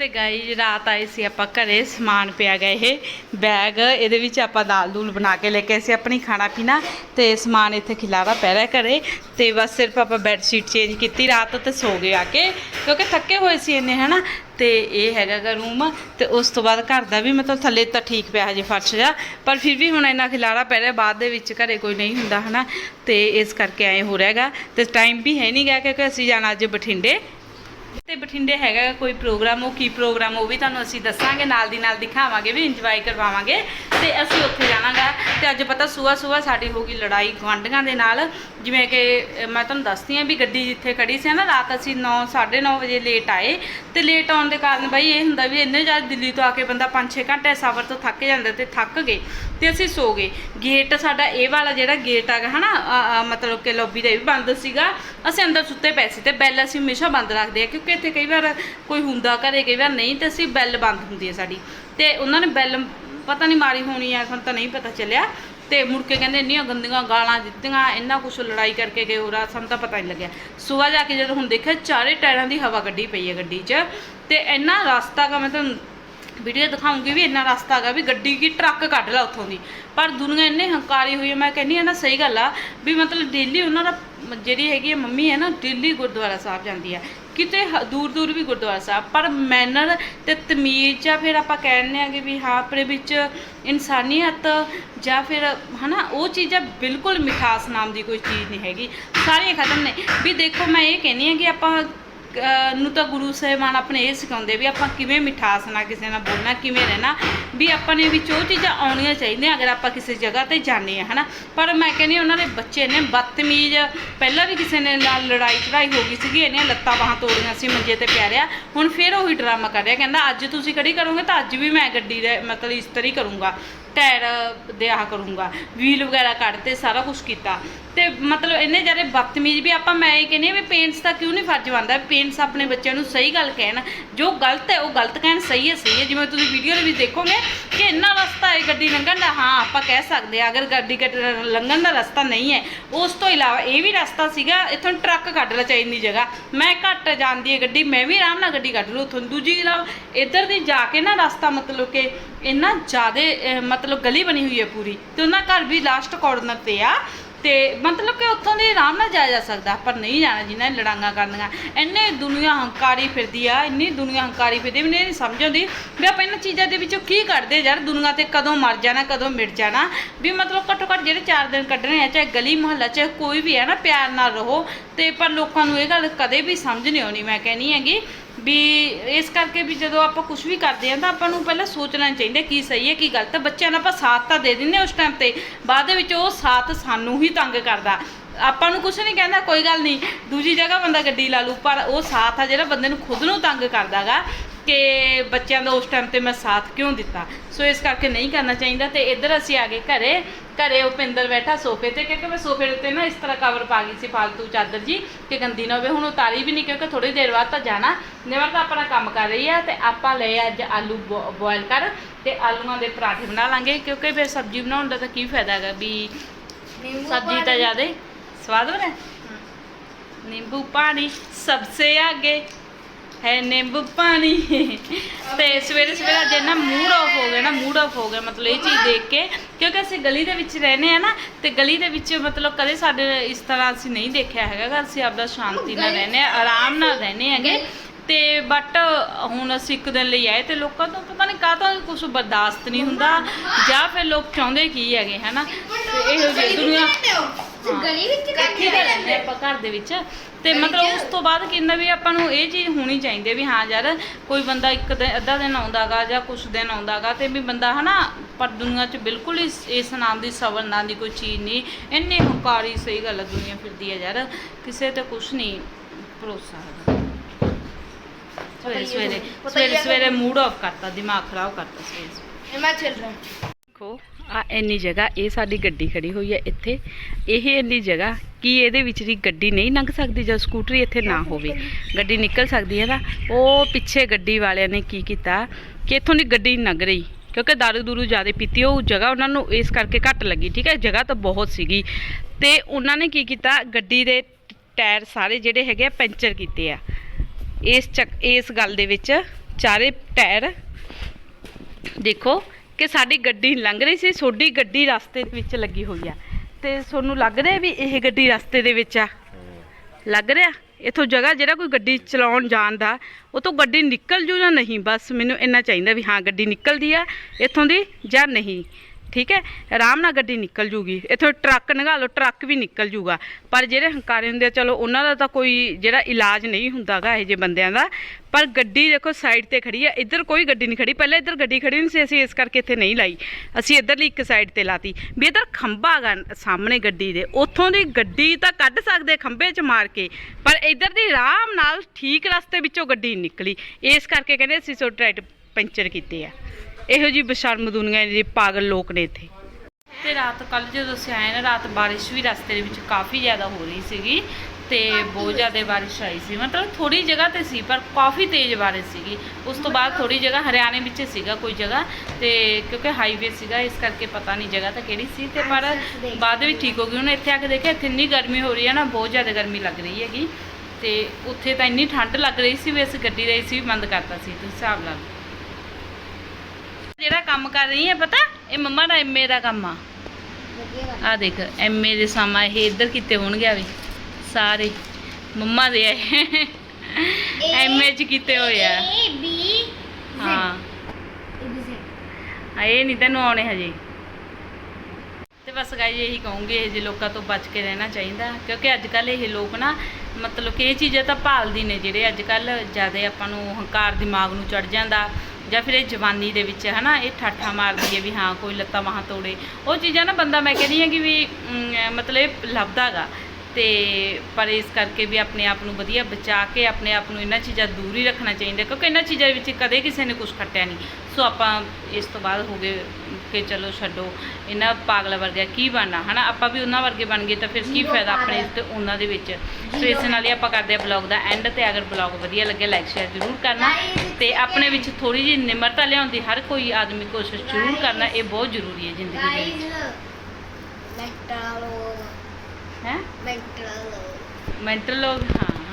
ਤੇ ਗਾਈ ਰਾਤ ਆਏ ਸੀ ਆਪਾਂ ਘਰੇ, ਸਮਾਨ ਪਿਆ ਗਿਆ ਇਹ ਬੈਗ ਇਹਦੇ ਵਿੱਚ ਆਪਾਂ ਦਾਲ ਦੂਲ ਬਣਾ ਕੇ ਲੈ ਕੇ ਆਏ ਸੀ, ਆਪਣੀ ਖਾਣਾ ਪੀਣਾ, ਤੇ ਸਮਾਨ ਇੱਥੇ ਖਿਲਾਰਾ ਪੈ ਰਿਹਾ ਘਰੇ, ਤੇ ਬਸ ਸਿਰਫ ਆਪਾਂ ਬੈੱਡ ਸ਼ੀਟ ਚੇਂਜ ਕੀਤੀ, ਰਾਤ ਤੇ ਸੋ ਗਏ ਆ ਕੇ, ਕਿਉਂਕਿ ਥੱਕੇ ਹੋਏ ਸੀ ਇੰਨੇ, ਹਨਾ? ਤੇ ਇਹ ਹੈਗਾ ਰੂਮ ਤੇ ਉਸ ਤੋਂ ਬਾਅਦ ਘਰ ਦਾ ਵੀ ਮਤਲਬ ਥੱਲੇ ਤਾਂ ਠੀਕ ਪਿਆ ਹਜੇ ਫਰਸ਼ ਜਾ ਪਰ ਫਿਰ ਵੀ ਹੁਣ ਇੰਨਾ ਖਿਲਾਰਾ ਪੈ ਰਿਹਾ, ਬਾਅਦ ਦੇ ਵਿੱਚ ਘਰੇ ਕੋਈ ਨਹੀਂ ਹੁੰਦਾ, ਹਨਾ? ਤੇ ਇਸ ਕਰਕੇ ਐਂ ਹੋ ਰਿਹਾਗਾ ਤੇ ਟਾਈਮ ਵੀ ਹੈ ਨਹੀਂ ਗਿਆ ਕਿਉਂਕਿ ਅਸੀਂ ਜਾਣਾ ਅੱਜ ਬਠਿੰਡੇ ਤੇ ਬਠਿੰਡੇ ਹੈਗਾ ਕੋਈ ਪ੍ਰੋਗਰਾਮ ਉਹ ਕੀ ਪ੍ਰੋਗਰਾਮ ਉਹ ਵੀ ਤੁਹਾਨੂੰ ਅਸੀਂ ਦੱਸਾਂਗੇ ਨਾਲ ਦੀ ਨਾਲ ਦਿਖਾਵਾਂਗੇ ਵੀ ਇੰਜੋਏ ਕਰਵਾਵਾਂਗੇ। ਤੇ ਅਸੀਂ ਉੱਥੇ ਜਾਵਾਂਗਾ। ਤੇ ਅੱਜ ਪਤਾ ਸਵੇਰ ਸਵੇਰ ਸਾਡੀ ਹੋ ਗਈ ਲੜਾਈ ਗੁਆਂਢੀਆਂ ਦੇ ਨਾਲ। ਜਿਵੇਂ ਕਿ ਮੈਂ ਤੁਹਾਨੂੰ ਦੱਸਦੀ ਹਾਂ ਵੀ ਗੱਡੀ ਜਿੱਥੇ ਖੜੀ ਸੀ ਨਾ ਰਾਤ ਅਸੀਂ 9 9:30 ਵਜੇ ਲੇਟ ਆਏ। ਤੇ ਲੇਟ ਆਉਣ ਦੇ ਕਾਰਨ ਬਾਈ ਇਹ ਹੁੰਦਾ ਵੀ ਇੰਨੇ ਜ਼ਿਆਦਾ ਦਿੱਲੀ ਤੋਂ ਆ ਕੇ ਬੰਦਾ 5-6 ਘੰਟੇ ਸਫ਼ਰ ਤੋਂ ਥੱਕ ਜਾਂਦਾ ਤੇ ਥੱਕ ਗਏ। ਤੇ ਅਸੀਂ ਸੋ ਗਏ। ਗੇਟ ਸਾਡਾ ਇਹ ਵਾਲਾ ਜਿਹੜਾ ਗੇਟ ਹੈਗਾ ਹਨਾ ਅ, ਮਤਲਬ ਕਿ ਲੌਬੀ ਦਾ ਵੀ ਬੰਦ ਸੀਗਾ। ਅਸੀਂ ਅੰਦਰ ਸੁੱਤੇ ਪਏ ਸੀ ਤੇ ਬੈਲ ਅਸੀਂ ਹਮੇਸ਼ਾ ਬੰਦ ਰੱਖਦੇ ਆ ਕਿਉਂਕਿ ਇੱਥੇ ਕਈ ਵਾਰ ਕੋਈ ਹੁੰਦਾ ਘਰੇ, ਕਈ ਵਾਰ ਨਹੀਂ ਤੇ ਅਸੀਂ ਬੈਲ ਬੰਦ ਹੁੰਦੀ ਹੈ ਸਾਡੀ। ਤੇ ਉਹਨਾਂ ਨੇ ਬੈਲ ਪਤਾ ਨਹੀਂ ਮਾਰੀ ਹੋਣੀ ਆ ਸਾਨੂੰ ਤਾਂ ਨਹੀਂ ਪਤਾ ਚੱਲਿਆ। ਤੇ ਮੁੜ ਕੇ ਕਹਿੰਦੇ ਇੰਨੀਆਂ ਗੰਦੀਆਂ ਗਾਲਾਂ ਦਿੱਤੀਆਂ, ਇੰਨਾ ਕੁਛ ਲੜਾਈ ਕਰਕੇ ਗਏ ਹੋਰਾ, ਸਾਨੂੰ ਤਾਂ ਪਤਾ ਨਹੀਂ ਲੱਗਿਆ। ਸਵੇਰ ਜਾ ਕੇ ਜਦੋਂ ਹੁਣ ਦੇਖਿਆ, ਚਾਰੇ ਟਾਇਰਾਂ ਦੀ ਹਵਾ ਕੱਢੀ ਪਈ ਹੈ ਗੱਡੀ 'ਚ। ਤੇ ਇੰਨਾ ਰਸਤਾ ਗਾ, ਮੈਂ ਤੁਹਾਨੂੰ ਵੀਡੀਓ ਦਿਖਾਉਂਗੀ ਵੀ ਇੰਨਾ ਰਸਤਾ ਹੈਗਾ ਵੀ ਗੱਡੀ ਕੀ ਟਰੱਕ ਕੱਢ ਲਾ ਉੱਥੋਂ ਦੀ। ਪਰ ਦੁਨੀਆ ਇੰਨੇ ਹੰਕਾਰੀ ਹੋਈ ਹੈ, ਮੈਂ ਕਹਿੰਦੀ ਆ ਨਾ ਸਹੀ ਗੱਲ ਆ ਵੀ ਮਤਲਬ ਡੇਲੀ ਉਹਨਾਂ ਦਾ ਜਿਹੜੀ ਹੈਗੀ ਹੈ ਮੰਮੀ ਹੈ ਨਾ ਡੇਲੀ ਗੁਰਦੁਆਰਾ ਸਾਹਿਬ ਜਾਂਦੀ ਆ ਕਿਤੇ ਹ- ਦੂਰ ਦੂਰ ਵੀ ਗੁਰਦੁਆਰਾ ਸਾਹਿਬ, ਪਰ ਮੈਨਰ ਤੇ ਤਮੀਜ਼ ਜਾਂ ਫਿਰ ਆਪਾਂ ਕਹਿੰਦੇ ਆਗੇ ਵੀ ਹਾਂ, ਆਪਣੇ ਵਿੱਚ ਇਨਸਾਨੀਅਤ ਜਾਂ ਫਿਰ ਹਨਾ, ਉਹ ਚੀਜ਼ਾਂ ਬਿਲਕੁਲ ਮਿਠਾਸ ਨਾਮ ਦੀ ਕੋਈ ਚੀਜ਼ ਨਹੀਂ ਹੈਗੀ। ਸਾਰੀਆਂ ਖਤਮ ਨੇ। ਵੀ ਦੇਖੋ, ਮੈਂ ਇਹ ਕਹਿੰਦੀ ਆ ਕਿ ਆਪਾਂ ਨੂੰ ਤਾਂ ਗੁਰੂ ਸਾਹਿਬਾਨ ਆਪਣੇ ਇਹ ਸਿਖਾਉਂਦੇ ਵੀ ਆਪਾਂ ਕਿਵੇਂ ਮਿਠਾਸ ਨਾਲ ਕਿਸੇ ਨਾਲ ਬੋਲਣਾ, ਕਿਵੇਂ ਰਹਿਣਾ। ਵੀ ਆਪਾਂ ਨੇ ਵਿੱਚ ਉਹ ਚੀਜ਼ਾਂ ਆਉਣੀਆਂ ਚਾਹੀਦੀਆਂ ਅਗਰ ਆਪਾਂ ਕਿਸੇ ਜਗ੍ਹਾ ਤੇ ਜਾਂਦੇ ਆ ਹਨਾ? ਪਰ ਮੈਂ ਕਹਿੰਦੀ ਉਹਨਾਂ ਦੇ ਬੱਚੇ ਨੇ ਬਦਤਮੀਜ਼, ਪਹਿਲਾਂ ਵੀ ਕਿਸੇ ਨੇ ਨਾਲ ਲੜਾਈ ਚੜਾਈ ਹੋ ਗਈ ਸੀਗੀ, ਇਹਨੇ ਲੱਤਾਂ ਬਾਹਾਂ ਤੋੜੀਆਂ ਸੀ ਮੰਜੇ ਤੇ ਪਿਆ ਰਿਹਾ ਹੁਣ ਫੇਰ ਉਹੀ ਡਰਾਮਾ ਕਰ ਰਿਹਾ, ਕਹਿੰਦਾ ਅੱਜ ਤੁਸੀਂ ਖੜੀ ਕਰੋਗੇ ਤਾਂ ਅੱਜ ਵੀ ਮੈਂ ਗੱਡੀ ਦੇ, ਮਤਲਬ ਇਸਤਰੀ ਕਰੂੰਗਾ, ਟਾਇਰ ਦੇ ਆਹ ਕਰੂੰਗਾ ਵੀਲ ਵਗੈਰਾ ਕੱਢਤੇ ਸਾਰਾ ਕੁਝ ਕੀਤਾ। ਤੇ ਮਤਲਬ ਇੰਨੇ ਜ਼ਿਆਦਾ ਬਦਤਮੀਜ਼ ਵੀ ਆਪਾਂ, ਮੈਂ ਇਹ ਕਹਿੰਦੀ ਹਾਂ ਵੀ ਪੇਰੈਂਟਸ ਦਾ ਕਿਉਂ ਨਹੀਂ ਫਰਜ਼ ਬਣਦਾ? ਪੇਰੈਂਟਸ ਆਪਣੇ ਬੱਚਿਆਂ ਨੂੰ ਸਹੀ ਗੱਲ ਕਹਿਣ, ਜੋ ਗਲਤ ਹੈ ਉਹ ਗਲਤ ਕਹਿਣ, ਸਹੀ ਹੈ ਸਹੀ ਹੈ। ਜਿਵੇਂ ਤੁਸੀਂ ਵੀਡੀਓ ਦੇ ਵਿੱਚ ਦੇਖੋਗੇ ਕਿ ਇੰਨਾ ਰਸਤਾ ਹੈ, ਗੱਡੀ ਲੰਘਣ ਦਾ। ਹਾਂ, ਆਪਾਂ ਕਹਿ ਸਕਦੇ ਆ ਅਗਰ ਗੱਡੀ ਲੰਘਣ ਦਾ ਰਸਤਾ ਨਹੀਂ ਹੈ, ਉਸ ਤੋਂ ਇਲਾਵਾ ਇਹ ਵੀ ਰਸਤਾ ਸੀਗਾ, ਇੱਥੋਂ ਟਰੱਕ ਕੱਢ ਲਾ ਚਾਹੀਦੀ ਜਗ੍ਹਾ। ਮੈਂ ਘੱਟ ਜਾਂਦੀ ਹੈ ਗੱਡੀ, ਮੈਂ ਵੀ ਆਰਾਮ ਨਾਲ ਗੱਡੀ ਕੱਢ ਲੂ ਉੱਥੋਂ। ਦੂਜੀ ਇਲਾਵਾ ਇੱਧਰ ਦੀ ਜਾ ਕੇ ਨਾ ਰਸਤਾ ਮਤਲਬ ਕਿ ਇੰਨਾ ਜ਼ਿਆਦਾ ਮਤਲਬ ਗਲੀ ਬਣੀ ਹੋਈ ਹੈ ਪੂਰੀ, ਤੇ ਉਹਨਾਂ ਘਰ ਵੀ ਲਾਸਟ ਕੋਰਨਰ ਤੇ ਆ। ਤੇ ਮਤਲਬ ਕਿ ਉੱਥੋਂ ਦੇ ਆਰਾਮ ਨਾਲ ਜਾਇਆ ਜਾ ਸਕਦਾ, ਪਰ ਨਹੀਂ ਜਾਣਾ ਜਿਨ੍ਹਾਂ ਨੇ ਲੜਾਈਆਂ ਕਰਨੀਆਂ। ਇੰਨੇ ਦੁਨੀਆ ਹੰਕਾਰੀ ਫਿਰਦੀ ਆ, ਇੰਨੀ ਦੁਨੀਆ ਹੰਕਾਰੀ ਫਿਰਦੀ ਮੈਨੂੰ ਇਹ ਨਹੀਂ ਸਮਝ ਆਉਂਦੀ ਵੀ ਆਪਾਂ ਇਹਨਾਂ ਚੀਜ਼ਾਂ ਦੇ ਵਿੱਚੋਂ ਕੀ ਕੱਢਦੇ ਯਾਰ ਦੁਨੀਆ ਤੇ ਕਦੋਂ ਮਰ ਜਾਣਾ, ਕਦੋਂ ਮਿਟ ਜਾਣਾ। ਵੀ ਮਤਲਬ ਘੱਟੋ ਘੱਟ ਜਿਹੜੇ 4 ਦਿਨ ਕੱਢਣੇ ਆ, ਚਾਹੇ ਗਲੀ ਮੁਹੱਲਾ, ਚਾਹੇ ਕੋਈ ਵੀ ਹੈ ਨਾ, ਪਿਆਰ ਨਾਲ ਰਹੋ। ਤੇ ਪਰ ਲੋਕਾਂ ਨੂੰ ਇਹ ਗੱਲ ਕਦੇ ਵੀ ਸਮਝ ਨਹੀਂ ਆਉਣੀ, ਮੈਂ ਕਹਿੰਨੀ ਹੈਗੀ। ਵੀ ਇਸ ਕਰਕੇ ਵੀ ਜਦੋਂ ਆਪਾਂ ਕੁਝ ਵੀ ਕਰਦੇ ਆ ਤਾਂ ਆਪਾਂ ਨੂੰ ਪਹਿਲਾਂ ਸੋਚਣਾ ਚਾਹੀਦਾ ਕੀ ਸਹੀ ਹੈ, ਕੀ ਗਲਤ ਹੈ। ਬੱਚਿਆਂ ਨੂੰ ਆਪਾਂ ਸਾਥ ਤਾਂ ਦੇ ਦਿੰਦੇ ਹਾਂ ਉਸ ਟਾਈਮ ਤੇ। ਬਾਅਦ ਦੇ ਵਿੱਚ ਉਹ ਸਾਥ ਸਾਨੂੰ ਹੀ ਤੰਗ ਕਰਦਾ। ਆਪਾਂ ਨੂੰ ਕੁਝ ਨਹੀਂ ਕਹਿੰਦਾ, ਕੋਈ ਗੱਲ ਨਹੀਂ ਦੂਜੀ ਜਗ੍ਹਾ ਬੰਦਾ ਗੱਡੀ ਲਾ ਲੂ ਪਰ ਉਹ ਸਾਥ ਆ ਜਿਹੜਾ ਬੰਦੇ ਨੂੰ ਖੁਦ ਨੂੰ ਤੰਗ ਕਰਦਾਗਾ। ਕਿ ਬੱਚਿਆਂ ਦਾ ਉਸ ਟਾਈਮ ਤੇ ਮੈਂ ਸਾਥ ਕਿਉਂ ਦਿੱਤਾ? ਸੋ ਇਸ ਕਰਕੇ ਨਹੀਂ ਕਰਨਾ ਚਾਹੀਦਾ ਤੇ ਇੱਧਰ ਅਸੀਂ ਆ ਗਏ ਘਰੇ। ਘਰੇ ਉਪਿੰਦਰ ਬੈਠਾ ਸੋਫੇ ਤੇ ਕਿਉਂਕਿ ਮੈਂ ਸੋਫੇ ਦੇ ਉੱਤੇ ਨਾ ਇਸ ਤਰ੍ਹਾਂ ਕਵਰ ਪਾ ਗਈ ਸੀ ਫਾਲਤੂ ਚਾਦਰ ਜੀ ਕਿ ਗੰਦੀ ਨਾ ਹੋਵੇ। ਹੁਣ ਉਤਾਰੀ ਵੀ ਨਹੀਂ ਕਿਉਂਕਿ ਥੋੜੀ ਦੇਰ ਬਾਅਦ ਤਾਂ ਜਾਣਾ। ਨਿਵਰ ਤਾਂ ਆਪਣਾ ਕੰਮ ਕਰ ਰਹੀ ਆ ਤੇ ਆਪਾਂ ਲਏ ਅੱਜ ਆਲੂ ਬੋਇਲ ਕਰ ਤੇ ਆਲੂਆਂ ਦੇ ਪਰਾਠੇ ਬਣਾ ਲਾਂਗੇ। ਕਿਉਂਕਿ ਫਿਰ ਸਬਜ਼ੀ ਬਣਾਉਣ ਦਾ ਤਾਂ ਕੀ ਫਾਇਦਾ ਹੈਗਾ ਵੀ ਸਬਜ਼ੀ ਤਾਂ ਜ਼ਿਆਦਾ ਸਵਾਦ ਬਣਾ? ਨਿੰਬੂ ਪਾਣੀ ਸਬਸੇ ਆਗੇ ਹੈ ਨਿੰਬੂ ਪਾਣੀ। ਤੇ ਸਵੇਰੇ ਸਵੇਰੇ ਅੱਜ ਨਾ ਮੂਡ ਆਫ ਹੋ ਗਿਆ ਨਾ ਮੂਡ ਆਫ ਹੋ ਗਿਆ ਮਤਲਬ ਇਹ ਚੀਜ਼ ਦੇਖ ਕੇ। ਕਿਉਂਕਿ ਅਸੀਂ ਗਲੀ ਦੇ ਵਿੱਚ ਰਹਿੰਦੇ ਆ ਨਾ, ਤੇ ਗਲੀ ਦੇ ਵਿੱਚ ਮਤਲਬ ਕਦੇ ਸਾਡੇ ਇਸ ਤਰ੍ਹਾਂ ਅਸੀਂ ਨਹੀਂ ਦੇਖਿਆ ਹੈਗਾ ਗਾ। ਅਸੀਂ ਆਪਦਾ ਸ਼ਾਂਤੀ ਨਾਲ ਰਹਿੰਦੇ ਆ ਆਰਾਮ ਨਾਲ ਰਹਿੰਦੇ ਹੈਗੇ। ਤੇ ਬਟ ਹੁਣ ਅਸੀਂ ਇੱਕ ਦਿਨ ਲਈ ਆਏ ਤੇ ਲੋਕਾਂ ਤੋਂ ਪਤਾ ਨਹੀਂ ਕਾਹ ਤੋਂ ਕੁਝ ਬਰਦਾਸ਼ਤ ਨਹੀਂ ਹੁੰਦਾ, ਜਾਂ ਫਿਰ ਲੋਕ ਚਾਹੁੰਦੇ ਕੀ ਹੈਗੇ, ਹਨਾ? ਤੇ ਇਹੋ ਜਿਹੀ ਦੁਨੀਆ ਗਲੀ ਵਿੱਚ ਇਕੱਠੇ ਤਾਂ ਰਹਿੰਦੇ ਆਪਾਂ ਘਰ ਦੇ ਵਿੱਚ। ਤੇ ਮਤਲਬ ਉਸ ਤੋਂ ਬਾਅਦ ਕਿੰਨਾ ਵੀ ਆਪਾਂ ਨੂੰ ਇਹ ਚੀਜ਼ ਹੋਣੀ ਚਾਹੀਦੀ ਹੈ ਵੀ ਹਾਂ ਯਾਰ ਕੋਈ ਬੰਦਾ ਇੱਕ ਦਿਨ ਅੱਧਾ ਦਿਨ ਆਉਂਦਾਗਾ ਜਾਂ ਕੁਝ ਦਿਨ ਆਉਂਦਾਗਾ ਤੇ ਵੀ ਬੰਦਾ ਹਨਾ ਪਰ ਦੁਨੀਆ 'ਚ ਬਿਲਕੁਲ ਹੀ ਇਸ ਨਾਮ ਦੀ ਸਬਰ ਨਾਂ ਦੀ ਕੋਈ ਚੀਜ਼ ਨਹੀਂ। ਇੰਨੇ ਹੰਕਾਰੀ ਸਹੀ ਗੱਲ ਹੈ ਦੁਨੀਆ ਫਿਰਦੀ ਹੈ ਯਾਰ। ਕਿਸੇ ਤੇ ਕੁਝ ਨਹੀਂ ਭਰੋਸਾ ਹੈਗਾ। ਸਵੇਰੇ ਸਵੇਰੇ ਸਵੇਰੇ ਸਵੇਰੇ ਮੂਡ ਆਫ ਕਰਤਾ ਦਿਮਾਗ ਖਰਾਬ ਕਰਤਾ ਸਵੇਰੇ ਮੈਂ ਚੱਲ ਰਿਹਾ। ਦੇਖੋ। ਆ ਇੰਨੀ ਜਗ੍ਹਾ, ਇਹ ਸਾਡੀ ਗੱਡੀ ਖੜੀ ਹੋਈ ਹੈ ਇੱਥੇ। ਇਹ ਇੰਨੀ ਜਗ੍ਹਾ ਕੀ ਇਹਦੇ ਵਿੱਚ ਦੀ ਗੱਡੀ ਨਹੀਂ ਲੰਘ ਸਕਦੀ ਜਦ ਸਕੂਟਰੀ ਇੱਥੇ ਨਾ ਹੋਵੇ। ਗੱਡੀ ਨਿਕਲ ਸਕਦੀ ਹੈ ਨਾ। ਉਹ ਪਿੱਛੇ ਗੱਡੀ ਵਾਲਿਆਂ ਨੇ ਕੀ ਕੀਤਾ ਕਿ ਇੱਥੋਂ ਦੀ ਗੱਡੀ ਨਹੀਂ ਲੰਘ ਰਹੀ, ਕਿਉਂਕਿ ਦਾਰੂ ਦੂਰੂ ਜ਼ਿਆਦਾ ਪੀਤੀ, ਉਹ ਜਗ੍ਹਾ ਉਹਨਾਂ ਨੂੰ ਇਸ ਕਰਕੇ ਘੱਟ ਲੱਗੀ, ਠੀਕ ਹੈ? ਜਗ੍ਹਾ ਤਾਂ ਬਹੁਤ ਸੀਗੀ। ਤੇ ਉਹਨਾਂ ਨੇ ਕੀ ਕੀਤਾ? ਗੱਡੀ ਦੇ ਟਾਇਰ ਸਾਰੇ ਜਿਹੜੇ ਹੈਗੇ ਆ ਪੈਂਚਰ ਕੀਤੇ ਆ। ਇਸ ਚੱਕ, ਇਸ ਗੱਲ ਦੇ ਵਿੱਚ ਚਾਰੇ ਟਾਇਰ ਦੇਖੋ ਕਿ ਸਾਡੀ ਗੱਡੀ ਲੰਘ ਰਹੀ ਸੀ ਤੁਹਾਡੀ ਗੱਡੀ ਰਸਤੇ ਦੇ ਵਿੱਚ ਲੱਗੀ ਹੋਈ ਆ। ਤੇ ਤੁਹਾਨੂੰ ਲੱਗ ਰਿਹਾ ਵੀ ਇਹ ਗੱਡੀ ਰਸਤੇ ਦੇ ਵਿੱਚ ਆ। ਲੱਗ ਰਿਹਾ? ਇਥੋਂ ਜਗ੍ਹਾ ਜਿਹੜਾ ਕੋਈ ਗੱਡੀ ਚਲਾਉਣ ਜਾਣਦਾ ਉਹ ਤੋਂ ਗੱਡੀ ਨਿਕਲ ਜੂ ਜਾਂ ਨਹੀਂ? ਬਸ ਮੈਨੂੰ ਇੰਨਾ ਚਾਹੀਦਾ ਵੀ ਹਾਂ, ਗੱਡੀ ਨਿਕਲਦੀ ਆ, ਇੱਥੋਂ ਦੀ ਜਾਂ ਨਹੀਂ? ਠੀਕ ਹੈ? ਆਰਾਮ ਨਾਲ ਗੱਡੀ ਨਿਕਲ ਜੂਗੀ। ਇੱਥੋਂ ਟਰੱਕ ਨਗਾ ਲਓ, ਟਰੱਕ ਵੀ ਨਿਕਲ ਜੂਗਾ। ਪਰ ਜਿਹੜੇ ਹੰਕਾਰੇ ਹੁੰਦੇ ਆ, ਚਲੋ ਉਹਨਾਂ ਦਾ ਤਾਂ ਕੋਈ ਜਿਹੜਾ ਇਲਾਜ ਨਹੀਂ ਹੁੰਦਾਗਾ ਇਹ ਜੇ ਬੰਦਿਆਂ ਦਾ। ਪਰ ਗੱਡੀ ਦੇਖੋ ਸਾਈਡ ਤੇ ਖੜੀ ਹੈ। ਇੱਧਰ ਕੋਈ ਗੱਡੀ ਨਹੀਂ ਖੜੀ। ਪਹਿਲਾਂ ਇੱਧਰ ਗੱਡੀ ਖੜੀ ਨਹੀਂ ਸੀ, ਅਸੀਂ ਇਸ ਕਰਕੇ ਇੱਥੇ ਨਹੀਂ ਲਾਈ। ਅਸੀਂ ਇੱਧਰਲੀ ਇੱਕ ਸਾਈਡ ਤੇ ਲਾਤੀ। ਵੀ ਇੱਧਰ ਖੰਭਾ ਗਾ ਸਾਹਮਣੇ ਗੱਡੀ ਦੇ। ਉੱਥੋਂ ਦੀ ਗੱਡੀ ਤਾਂ ਕੱਢ ਸਕਦੇ ਖੰਭੇ 'ਚ ਮਾਰ ਕੇ। ਪਰ ਇੱਧਰ ਦੀ ਆਰਾਮ ਨਾਲ ਠੀਕ ਰਸਤੇ ਵਿੱਚੋਂ ਗੱਡੀ ਨਿਕਲੀ। ਇਸ ਕਰਕੇ ਕਹਿੰਦੇ ਅਸੀਂ ਸੋ ਟਰੈਕ ਪੈਂਚਰ ਕੀਤੇ ਆ। ਇਹੋ ਜੀ ਬਸ਼ਰਮ ਦੁਨੀਆ ਦੇ ਪਾਗਲ ਲੋਕ ਨੇ ਇੱਥੇ। ਤੇ ਰਾਤ ਕੱਲ ਜਦੋਂ ਅਸੀਂ ਆਏ ਨਾ, ਰਾਤ ਬਾਰਿਸ਼ ਵੀ ਰਸਤੇ ਦੇ ਵਿੱਚ ਕਾਫੀ ਜ਼ਿਆਦਾ ਹੋ ਰਹੀ ਸੀਗੀ ਤੇ ਬਹੁਤ ਜ਼ਿਆਦਾ ਬਾਰਿਸ਼ ਆਈ ਸੀ। ਮਤਲਬ ਥੋੜੀ ਜਗ੍ਹਾ ਤੇ ਸੀ, ਪਰ ਕਾਫੀ ਤੇਜ਼ ਬਾਰਿਸ਼ ਸੀਗੀ। ਉਸ ਤੋਂ ਬਾਅਦ ਥੋੜੀ ਜਗ੍ਹਾ ਹਰਿਆਣੇ ਵਿੱਚ ਸੀਗਾ ਕੋਈ ਜਗ੍ਹਾ ਤੇ ਕਿਉਂਕਿ ਹਾਈਵੇ ਸੀਗਾ, ਇਸ ਕਰਕੇ ਪਤਾ ਨਹੀਂ ਜਗ੍ਹਾ ਤਾਂ ਕਿਹੜੀ ਸੀ ਤੇ ਪਰ ਬਾਅਦ ਵਿੱਚ ਠੀਕ ਹੋ ਗਈ। ਹੁਣ ਇੱਥੇ ਆ ਕੇ ਦੇਖਿਆ, ਇੱਥੇ ਇੰਨੀ ਗਰਮੀ ਹੋ ਰਹੀ ਹੈ ਨਾ, ਬਹੁਤ ਜ਼ਿਆਦਾ ਗਰਮੀ ਲੱਗ ਰਹੀ ਹੈਗੀ ਤੇ ਉੱਥੇ ਤਾਂ ਇੰਨੀ ਠੰਡ ਲੱਗ ਰਹੀ ਸੀ ਵੀ ਅਸੀਂ ਗੱਡੀ ਦਾ ਏਸੀ ਵੀ ਬੰਦ ਕਰਤਾ ਸੀ, ਤੁਸੀਂ ਹਿਸਾਬ ਨਾਲ ਜਿਹੜਾ ਕੰਮ ਕਰ ਰਹੀ ਹੈ ਪਤਾ? ਇਹ ਮੰਮਾ ਦਾ ਐਮਏ ਦਾ ਕੰਮ ਆ। ਆ ਦੇਖ ਐਮਏ ਦੇ ਸਾਮਾ ਇਹ ਇੱਧਰ ਕਿਤੇ ਹੋਣਗੇ, ਆ ਵੀ ਸਾਰੇ। ਮੰਮਾ ਦੇ ਐਮਏ ਚ ਕੀਤੇ ਹੋਏ ਹਾਂ। ਇਹ ਨਹੀਂ ਤੈਨੂੰ ਆਉਣੇ ਹਜੇ। ਤੇ ਬਸ ਗਾਈ ਇਹੀ ਕਹੂੰਗੀ, ਇਹ ਜਿਹੇ ਲੋਕਾਂ ਤੋਂ ਬਚ ਕੇ ਰਹਿਣਾ ਚਾਹੀਦਾ। ਕਿਉਂਕਿ ਅੱਜ ਕੱਲ ਇਹ ਲੋਕ ਨਾ, ਮਤਲਬ ਕਿ ਇਹ ਚੀਜ਼ਾਂ ਤਾਂ ਭਾਲਦੀ ਨੇ, ਜਿਹੜੇ ਅੱਜ ਕੱਲ ਜ਼ਿਆਦਾ ਆਪਾਂ ਨੂੰ ਹੰਕਾਰ ਦਿਮਾਗ ਨੂੰ ਚੜ ਜਾਂਦਾ। ਜਾਂ ਫਿਰ ਇਹ ਜਵਾਨੀ ਦੇ ਵਿੱਚ ਹਨਾ ਇਹ ਠਾਠਾ ਮਾਰਦੀ ਹੈ ਵੀ ਹਾਂ ਕੋਈ ਲੱਤਾਂ ਬਾਹਾਂ ਤੋੜੇ। ਉਹ ਚੀਜ਼ਾਂ ਨਾ ਬੰਦਾ ਮੈਂ ਕਹਿੰਦੀ ਹਾਂ ਕਿ ਵੀ ਅਮ, ਮਤਲਬ ਇਹ ਲੱਭਦਾਗਾ ਤੇ ਪਰ ਇਸ ਕਰਕੇ ਵੀ ਆਪਣੇ ਆਪ ਨੂੰ ਵਧੀਆ ਬਚਾ ਕੇ ਆਪਣੇ ਆਪ ਨੂੰ ਇਹਨਾਂ ਚੀਜ਼ਾਂ ਦੂਰ ਹੀ ਰੱਖਣਾ ਚਾਹੀਦਾ ਕਿਉਂਕਿ ਇਹਨਾਂ ਚੀਜ਼ਾਂ ਵਿੱਚ ਕਦੇ ਕਿਸੇ ਨੇ ਕੁਝ ਖੱਟਿਆ ਨਹੀਂ। ਸੋ ਆਪਾਂ ਇਸ ਤੋਂ ਬਾਅਦ ਹੋ ਗਏ ਕਿ ਚਲੋ ਛੱਡੋ ਇਹਨਾਂ ਪਾਗਲਾ ਵਰਗਾ ਕੀ ਬਣਨਾ ਹਨਾ? ਆਪਾਂ ਵੀ ਉਹਨਾਂ ਵਰਗੇ ਬਣ ਗਏ ਤਾਂ ਫਿਰ ਕੀ ਫਾਇਦਾ ਆਪਣੇ। ਤੇ ਉਹਨਾਂ ਦੇ ਵਿੱਚ? ਸੋ ਇਸ ਨਾਲ ਹੀ ਆਪਾਂ ਕਰਦੇ ਆ ਬਲੌਗ ਦਾ ਐਂਡ ਤੇ ਅਗਰ ਬਲੌਗ ਵਧੀਆ ਲੱਗੇ ਲਾਈਕ ਸ਼ੇਅਰ ਜ਼ਰੂਰ ਕਰਨਾ। ਤੇ ਆਪਣੇ ਵਿੱਚ ਥੋੜੀ ਜਿਹੀ ਨਿਮਰਤਾ ਲਿਆਉਣ ਦੀ ਹਰ ਕੋਈ ਆਦਮੀ ਕੋਸ਼ਿਸ਼ ਜ਼ਰੂਰ. ਕਰਨਾ ਇਹ ਬਹੁਤ ਜ਼ਰੂਰੀ ਹੈ ਜ਼ਿੰਦਗੀ ਦੇ ਵਿੱਚ। ਹੈ ਮੈਂਟਲ ਲੋਕ ਹਾਂ